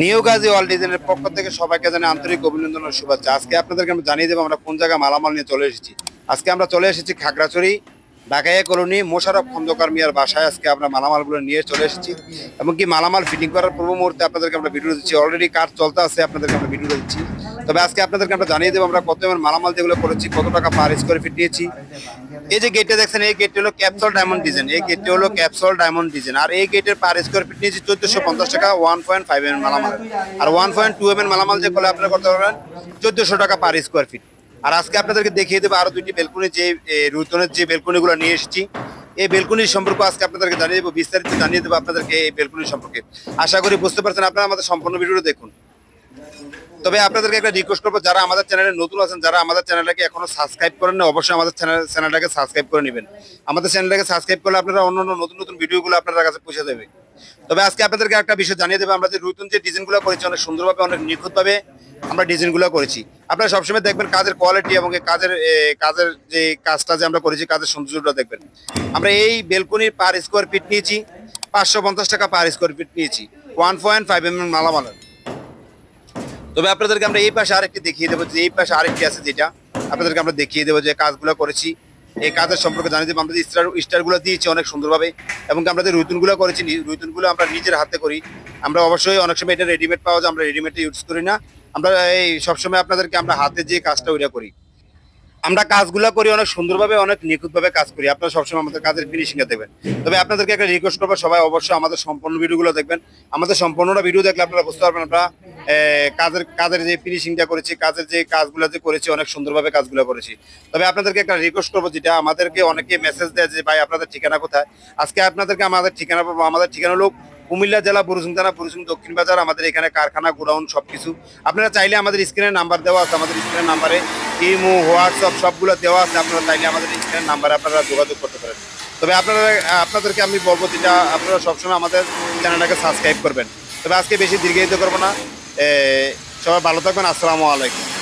New Gazi ওয়াল ডিজাইনের পক্ষ থেকে সবাইকে জানাই আন্তরিক অভিনন্দন ও শুভেচ্ছা। আজকে আপনাদেরকে আমরা জানিয়ে দেবো আমরা কোন জায়গায় মালামাল নিয়ে চলে এসেছি। আজকে আমরা চলে এসেছি খাগড়াছড়ি। ঢাকাইয়া কলোনি, মোশারফ খন্দকার মিয়ার বাসায় আজকে আমরা মালামালগুলো নিয়ে চলে এসেছি। এমনকি মালামাল ফিটিং করার পূর্ব মুহূর্তে আপনাদেরকে আমরা ভিডিও দিচ্ছি। অলরেডি কাজ চলতে আছে, আপনাদেরকে আমরা ভিডিও দিচ্ছি। তবে আজকে আপনাদেরকে আমরা জানিয়ে দেবো আমরা কত মালামাল যেগুলো করেছি, কত টাকা পার স্কোয়ার ফিট নিয়েছি। এই যে গেটটা দেখছেন, এই গেটটি হলো ক্যাপসল ডায়মন্ড ডিজাইন এই গেটটি হলো ক্যাপসল ডায়মন্ড ডিজাইন আর এই গেটের পার স্কোয়ার ফিট নিয়েছি চোদ্দশো পঞ্চাশ টাকা ওয়ান পয়েন্ট ফাইভ এম মালামাল। আর ওয়ান পয়েন্ট টু এম মালামাল যে করলে আপনারা করতে পারবেন, চোদ্দশো টাকা পার স্কোয়ার ফিট আর আজকে আপনাদেরকে দেখিয়ে দেবো আরও দুইটি বেলকুনি, যে রুতনের যে বেলকুনিগুলো নিয়ে এসেছি। এই বেলকুনির সম্পর্কে আজকে আপনাদেরকে জানিয়ে দেবো, বিস্তারিত জানিয়ে দেবো আপনাদেরকে এই বেলকুনির সম্পর্কে। আশা করি বুঝতে পারছেন, আপনারা আমাদের সম্পূর্ণ ভিডিওটা দেখুন। তবে আপনাদেরকে একটা রিকোয়েস্ট করব, যারা আমাদের চ্যানেলে নতুন আছেন, যারা আমাদের চ্যানেলটাকে এখনও সাবস্ক্রাইব করেন অবশ্যই আমাদের চ্যানেল, চ্যানেলটাকে সাবস্ক্রাইব করে নেবেন। আমাদের চ্যানেলটাকে সাবস্ক্রাইব করলে আপনারা অন্য নতুন নতুন ভিডিওগুলো আপনাদের কাছে পৌঁছে দেবে। তবে আজকে আপনাদেরকে একটা বিষয় জানিয়ে দেবো, আমরা যে নতুন যে ডিজাইনগুলো করেছি, অনেক সুন্দরভাবে, অনেক নিখুঁতভাবে আমরা ডিজাইনগুলো করেছি। আপনারা সবসময় দেখবেন কাজের কোয়ালিটি এবং কাজের কাজের যে কাজটা যে আমরা করেছি, কাজের সৌন্দর্যটা দেখবেন। আমরা এই বেলকনির পার স্কোয়ার ফিট নিয়েছি, পাঁচশো পঞ্চাশ টাকা পার স্কোয়ার ফিট নিয়েছি one point five M M মালামালের তবে আপনাদেরকে আমরা এই পাশে আরেকটি দেখিয়ে দেবো, যে এই পাশে আরেকটি আছে যেটা আপনাদেরকে আমরা দেখিয়ে দেবো যে কাজগুলো করেছি। এই কাজের সম্পর্কে জানিয়ে দেবো আমরা যে স্টার, স্টারগুলো দিয়েছি অনেক সুন্দরভাবে এবং আমরা যে রুইতুনগুলো করেছি, রুতুনগুলো আমরা নিজের হাতে করি। আমরা অবশ্যই অনেক সময় এটা রেডিমেড পাওয়া যায়, আমরা রেডিমেডটা ইউজ করি না। আমরা এই সবসময় আপনাদেরকে আমরা হাতে যে কাজটা ওইটা করি। আমরা কাজগুলো করি অনেক সুন্দরভাবে, অনেক নিখুঁতভাবে কাজ করি। আপনারা সবসময় আমাদের কাজের ফিনিশিংটা দেখবেন। তবে আপনাদেরকে একটা রিকোয়েস্ট করব, সবাই অবশ্যই আমাদের সম্পূর্ণ ভিডিওগুলো দেখবেন। আমাদের সম্পূর্ণটা ভিডিও দেখলে আপনারা বুঝতে পারবেন, আমরা কাজের কাজের যে ফিনিশিংটা করেছি, কাজের যে কাজগুলো যে করেছি, অনেক সুন্দরভাবে কাজগুলো করেছি। তবে আপনাদেরকে একটা রিকোয়েস্ট করব, যেটা আমাদেরকে অনেকে মেসেজ দেয় যে, ভাই, আপনাদের ঠিকানা কোথায়? আজকে আপনাদেরকে আমাদের ঠিকানা আমাদের ঠিকানা হলো কুমিল্লা জেলা বুরুসুং থানা বুরুসুং দক্ষিণ বাজার, আমাদের এখানে কারখানা, গোডাউন, সবকিছু। আপনারা চাইলে আমাদের স্ক্রিনে নাম্বার দেওয়া আছে, আমাদের স্ক্রিনের নাম্বারে ইমো, হোয়াটসঅ্যাপ সবগুলো দেওয়া আছে, আপনারা চাইলে আমাদের স্ক্রিনের নাম্বারে আপনারা যোগাযোগ করতে পারেন। তবে আপনারা, আপনাদেরকে আমি বলব যেটা আপনারা সবসময় আমাদের চ্যানেলটাকে সাবস্ক্রাইব করবেন। তবে আজকে বেশি দীর্ঘায়িত করব না। সবাই ভালো থাকবেন, আসসালামু আলাইকুম।